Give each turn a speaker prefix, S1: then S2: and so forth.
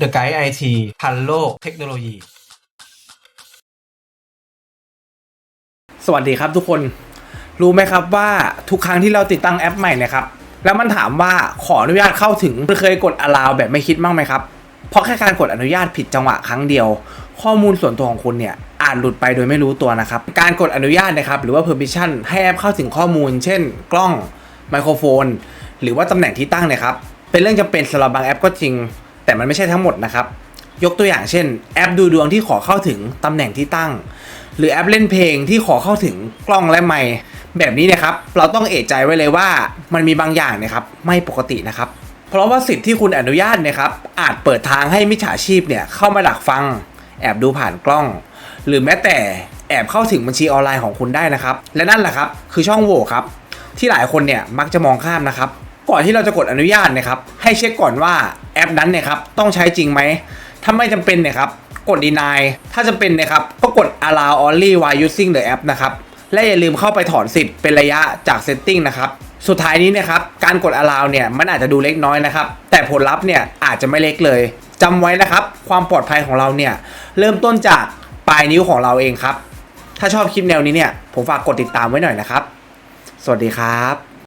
S1: The Guide IT ทันโลกเทคโนโลยี
S2: สวัสดีครับทุกคน รู้ไหมครับว่าทุกครั้งที่เราติดตั้งแอปใหม่นะครับ แล้วมันถามว่าขออนุญาตเข้าถึงเคยกด allow แบบไม่คิดบ้างไหมครับ เพราะแค่การกดอนุญาตผิดจังหวะครั้งเดียว ข้อมูลส่วนตัวของคุณเนี่ยอาจหลุดไปโดยไม่รู้ตัวนะครับ การกดอนุญาตนะครับหรือว่า permission ให้แอปเข้าถึงข้อมูล เช่น กล้องไมโครโฟน หรือว่าตำแหน่งที่ตั้งเนะครับเป็นเรื่องจำเป็นสำหรับบางแอปก็จริง แต่มันไม่ใช่ทั้งหมดนะครับ ยกตัวอย่างเช่น แอปดูดวงที่ขอเข้าถึงตำแหน่งที่ตั้ง หรือแอปเล่นเพลงที่ขอเข้าถึงกล้องและไมค์แบบนี้นะครับ เราต้องเอะใจไว้เลยว่ามันมีบางอย่างนะครับไม่ปกตินะครับ เพราะว่าสิทธิ์ที่คุณอนุญาตเนะครับอาจเปิดทางให้มิจฉาชีพเนี่ยเข้ามาดักฟัง แอบดูผ่านกล้อง หรือแม้แต่แอบเข้าถึงบัญชีออนไลน์ของคุณได้นะครับ และนั่นแหละครับคือช่องโหว่ครับที่หลายคนเนี่ยมักจะมองข้ามนะครับ ก่อนที่เราจะกดอนุญาตนะครับ ให้เช็คก่อนว่าแอปนั้นเนี่ยครับต้องใช้จริงไหม ถ้าไม่จำเป็นเนี่ยครับกด deny ถ้าจำเป็นเนะครับก็กด allow only while using the app นะครับ และอย่าลืมเข้าไปถอนสิทธิ์เป็นระยะจาก setting นะครับสุดท้ายนี้นะครับการกด allow เนี่ยมันอาจจะดูเล็กน้อยนะครับ แต่ผลลัพธ์เนี่ยอาจจะไม่เล็กเลยจำไว้นะครับ ความปลอดภัยของเราเนี่ยเริ่มต้นจากปลายนิ้วของเราเองครับ ถ้าชอบคลิปแนวนี้เนี่ยผมฝากกดติดตามไว้หน่อยนะครับ สวัสดีครับ